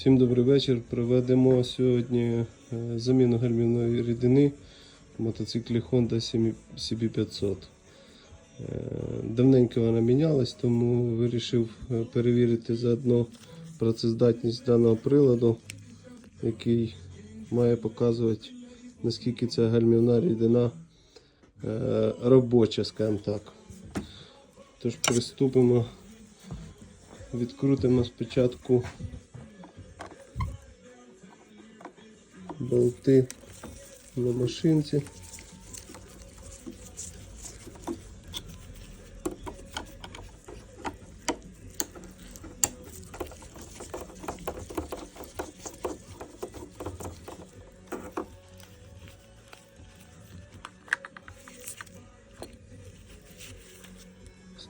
Всім добрий вечір. Проведемо сьогодні е, заміну гальмівної рідини в мотоциклі Honda CB500. Е, Давненько вона мінялась, тому вирішив е, перевірити заодно працездатність даного приладу, який має показувати, наскільки ця гальмівна рідина робоча, скажімо так. Тож приступимо, відкрутимо спочатку болти на машинці.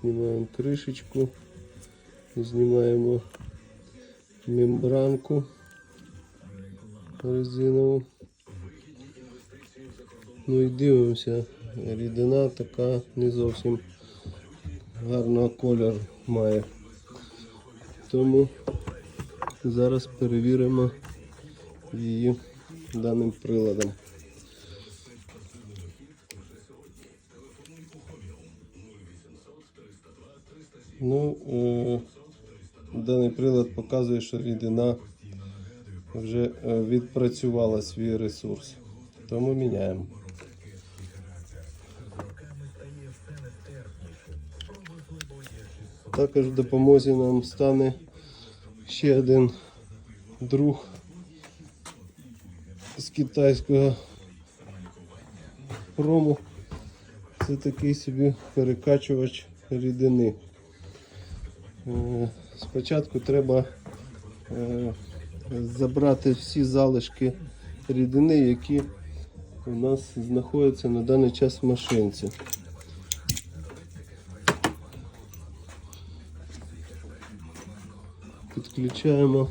Знімаємо кришечку, знімаємо мембранку Резинову. Ну і дивимося, рідина така не зовсім гарного кольору має. Тому зараз перевіримо її даним приладом. Ну, е, даний прилад показує, що рідина вже е, відпрацювала свій ресурс. Тому міняємо. Також в допомозі нам стане ще один друг з китайського прому. Це такий собі перекачувач рідини. Е, Спочатку треба е, забрати всі залишки рідини, які у нас знаходяться на даний час в машинці. Підключаємо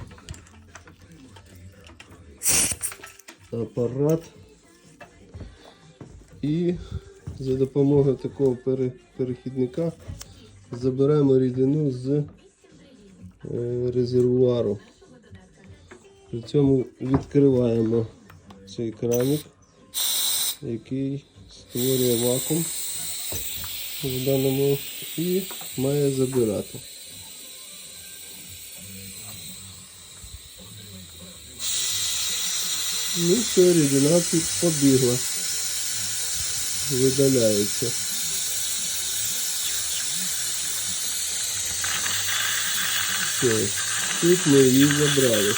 апарат і за допомогою такого перехідника забираємо рідину з е, резервуару. При цьому відкриваємо цей краник, який створює вакуум в даному і має забирати. Ну все, рідина тут побігла. Видаляється. Все, тут ми її забрали.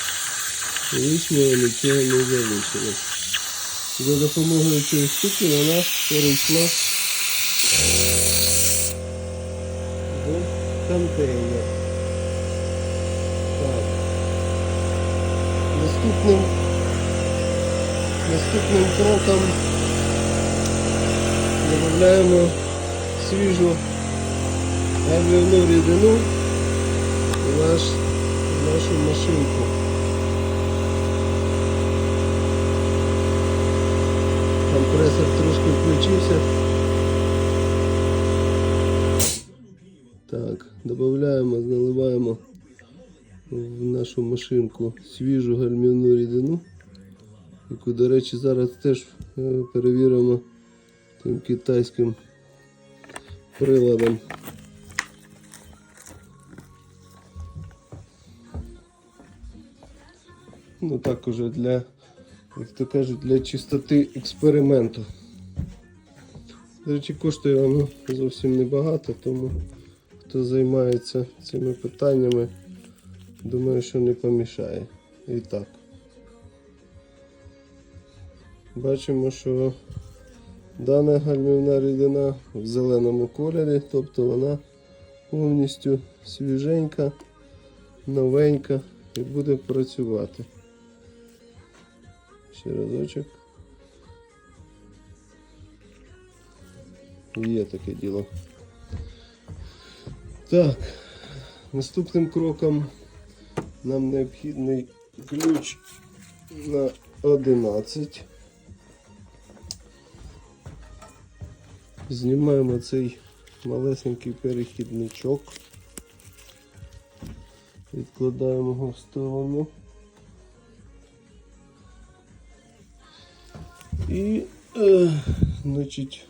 Лишнього нічого не залишилось. За допомогою цієї штуки вона перейшла в контейнер. Так. Наступним, наступним кроком додаємо свіжу гальмівну рідину в наш, в нашу машинку. Компресор трошки включився. Так, додаємо, наливаємо в нашу машинку свіжу гальмівну рідину, яку, до речі, зараз теж е, перевіримо тим китайським приладом. Ну так уже для, як то кажуть, для чистоти експерименту. До речі, коштує воно зовсім небагато, тому хто займається цими питаннями, думаю, що не помішає. І так. Бачимо, що дана гальмівна рідина в зеленому кольорі, тобто вона повністю свіженька, новенька і буде працювати. Ще разочок. Є таке діло. Так, наступним кроком нам необхідний ключ на 11. Знімаємо цей малесенький перехідничок. Відкладаємо його в сторону. І, е, значить,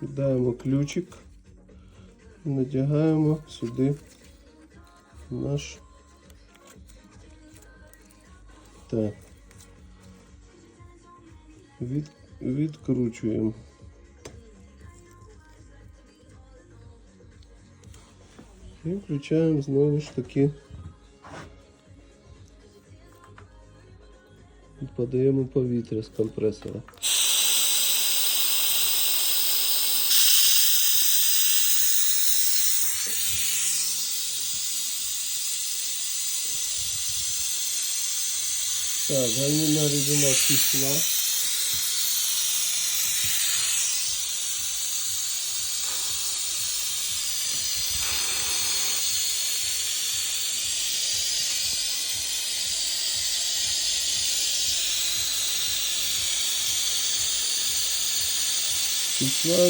кидаємо ключик, надягаємо сюди наш. Так. Від, відкручуємо. І включаємо знову ж таки. Подаємо повітря з компресора. Так, гальмівна рідина пішла.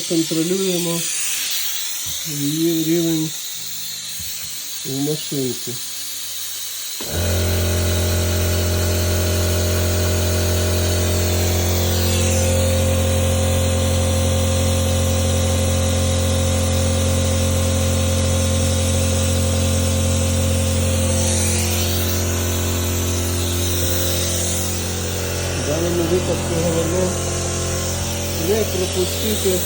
Контролюємо її рівень в машинці. В даному випадку головне не пропустити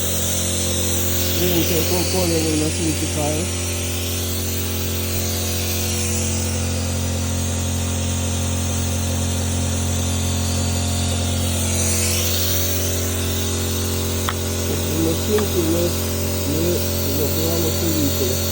стрінки, якого кольору у нас витікає. Машинки в нас ми забрали повітря.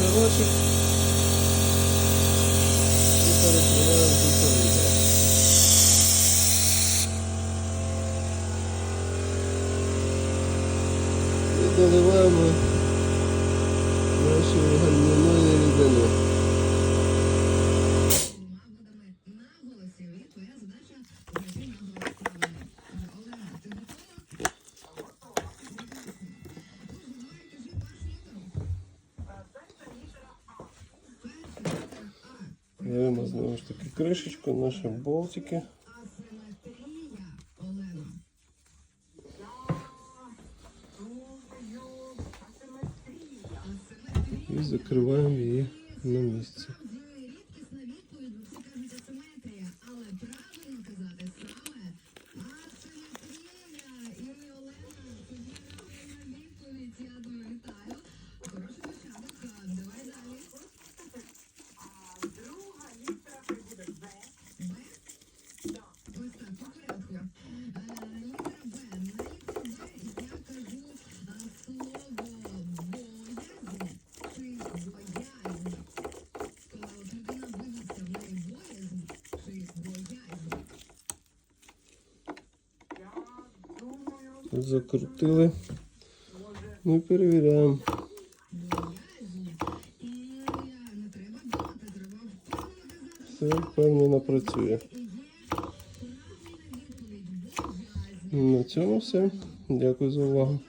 Ключорочок і перекриваємо ключовика. І доливаємо нашої гальмівної рідини. Беремо знову ж таки кришечку, наші болтики. Асиметрія, Олена. І закриваємо її на місце. Треба Ми перевіряємо. Все впевнено працює. На цьому все. Дякую за увагу.